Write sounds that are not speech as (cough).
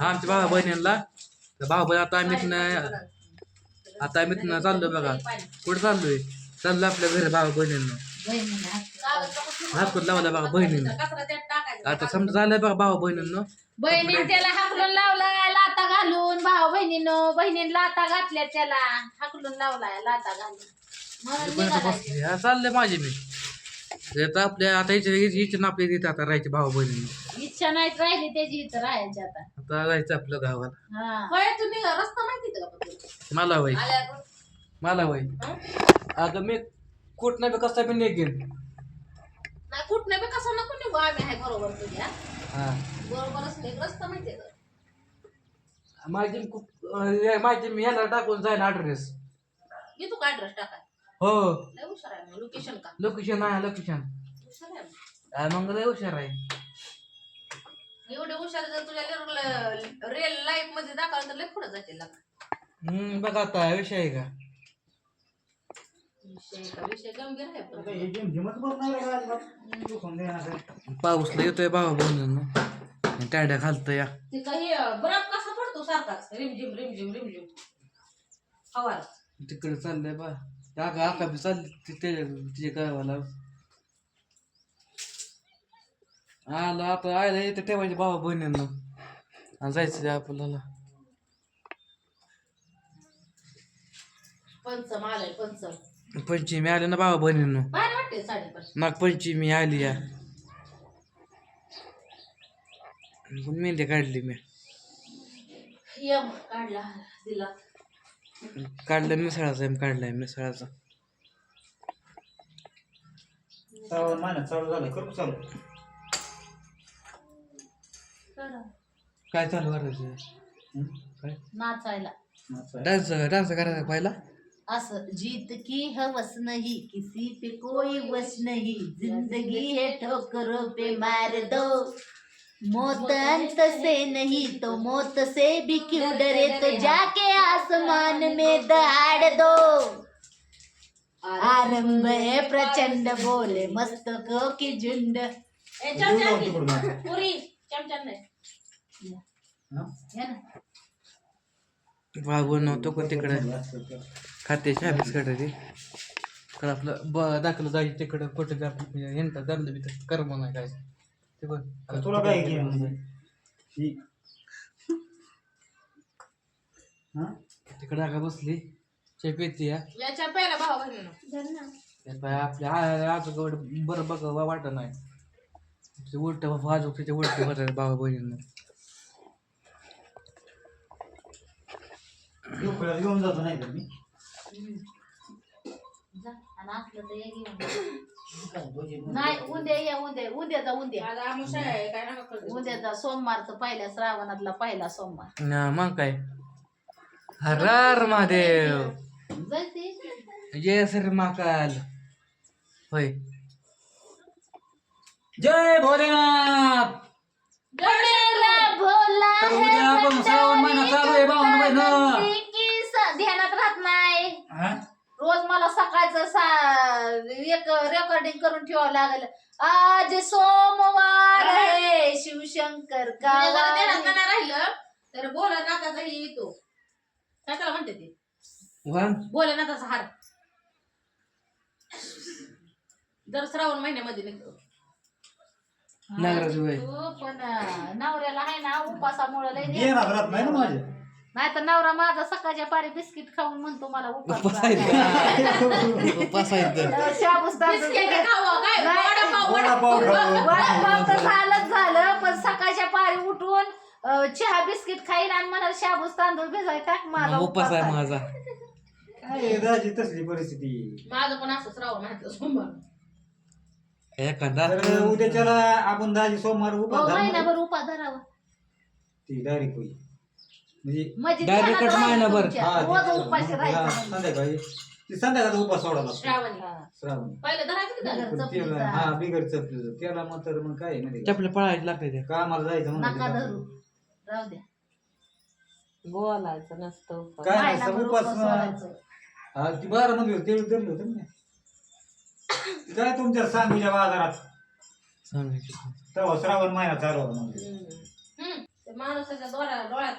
आमच्या भावा बहिणींना. भाऊ बहीण आता आम्ही आता आम्ही इथनं चाललोय बघा. कुठं चाललोय? चाललो आपल्या घरी भावा बहिणींना. हात लावला बघा बहिणीनं. आता समजा झालंय बघा भावा बहिणींना. बहिणीने त्याला हाकलून लावलाय लाता घालून. भाऊ बहिणीनं बहिणीने लाता घातल्या त्याला. हाकलून लावलाय लाता घालून. चाललंय माझे मी. आता आपल्या आता हिच्या हिच्या आपल्या तिथे आता राहायचे भावा बहिणींना. इच्छा नाही राहिली त्याची इथं राहायची आता. आता जायचं आपल्या गावाला. हा. होय तुम्ही रस्ता माहिती का पण तुला? मला वय. आल्यावर. मला वय. अगं मी कुठ नाही कसं बी निघेन. नाही कुठं नाही बी कसं नको निघू आम्ही आहे बरोबर तुझ्या. हा. बरोबरच नाही रस्ता माहितीये का? माझी अं, माझी मी ह्याला टाकून जाईल ऍड्रेस येतो का ऍड्रेस टाकाय हो. लय हुशार आहे लोकेशन का? लोकेशन आहे लोकेशन हुशार आहे मग. लय हुशार आहे. एवढे हुशार जर तुझ्या रिअल लाईफमध्ये दाखवलं तर लय पुढे जातील हम्म बघा आता विषय आहे का? विषय का? विषय गंभीर आहे पण. पाऊसला येतोय भावा बहिणींना टाड्या घालतं या. ते काही बरफ कसा पडतो सारखाच. रिमझिम रिमझिम रिमझिम. हवा तिकडे चाललंय बा. आका आका बी चालली ती ते- तिच्या गावाला आलं आता आयला इथे ठेवायचे भावा बहिणींना. आणि जायचं आपल्याला. पंचम आलाय पंचम. पंचमी आली ना भावा बहिणींना. भारी वाटते नागपंचमी आली या. पण मेहंदी काढली मी. यम काढला दिला. काढलं मिसळाचा एम काढलाय मिसळाचा श्रावण महिन्यात चालू झालं करू चालू? करा. काय चालू करायचं? काय? नाचायला. डान्स डान्स करायचा पहिला? असं जीत की हवस नहीं किसी पे कोई वश नहीं. जिंदगी है ठोकरों पे मार दो. मौत अंत से नहीं तो मौत से भी क्यों डरे? तो जाके आसमान में दहाड़ दो। आरंभ है प्रचंड बोले मस्तकों की झुंड. पुरी है? वागवून नव्हतं पण तिकडे? खाते शाबीस काढायची तर आपलं ब दाखलं जायचं तिकडं कुठं आपलं हिंटा धरलं बी तर कर्म नाही काय. ते बघ तुला काय? तिकडं आगा बसली चे पेती या याच्या पहिला भावा बाय आपल्या आ- आजोगड बरं बघ वाटत नाही ते उलट आजोग त्याच्या उलट होत बाबा बहिणींना घेऊन जातो नाही तर मी जा, आणि असलं तर ये घेऊन. नाही उद्या ये उद्या उद्या जा उद्या आज आमुषा आहे काय नका करू. उद्याचा सोमवारचा पहिल्या श्रावणातला पहिला सोमवार. ना मग काय? हर हर महादेव. जायचे जय श्री महाकाल. होय. जय भोलेनाथ. गणेला भोला तर उद्या आपण श्रावण महिना चालू आहे भावना बहिण. की स- ध्यानात राहत नाही. हा? रोज मला सकाळचं सा एक रेकॉर्डिंग करून ठेवावं लागेल. आज सोमवार आहे. शिवशंकर का म्हणजे जरा ध्यानात का नाही राहिलं तर भोलेनाथाचा ही येतो. काय त्याला म्हणते ते? वन. भोलेनाथाचा हार. दर श्रावण महिन्यामध्ये निघतो. नागराज होय. हो, पण अं, नवऱ्याला आहे ना उपासामुळे लय ध्यान येणार राहत नाही ना माझ्या? नाही तर नवरा माझा सकाळच्या पारी बिस्किट खाऊन म्हणतो मला उपास आहे. (laughs) बिस्किट खावं काय. वडापाव वडापाव. वडापाव तर झालंच झालं पण सकाळच्या पारी उठून अं, चहा बिस्किट खाईन आणि म्हणाल शाबूस तांदूळ भिजाय टाक माझा उपास आहे. माझा. काय? दाजी तसली परिस्थिती. माझं पण असं श्रावण महिन्यातलं सोमवार. एखादा. तर उद्याच्याला आपण दाजी सोमवार हो, उपास धरणार. महिनाभर उपास धरावा. ती डायरेक्ट होईल. म्हणजे म्हणजे राहायचं महिनाभर. हा, रोज ती- उपाशी हा, राहायचं म्हणजे. संध्याकाळी. ती संध्याकाळचा उपास लागतो श्रावणी. हा. श्रावण. पहिलं धरायचं की बिगर धरायचं? पण चपलीचा. त्याला हा बिगर चपलीचं. त्याला मात्र मग काय माहिती का? चपले पळायचे लागते ते. कामाला जायचं नका धरू. राहू द्या. बोलायचं नसतं काय नाही उपास सोडायचं. हा ती बारा मध्ये होती तेवढी धरलं होतं ना ती काय तुमच्या सांगलीच्या बाजारात? सांगायचे. तेव्हा श्रावण महिना चालू होता म्हणजे हम्म. ते माणसाच्या डोळ्यात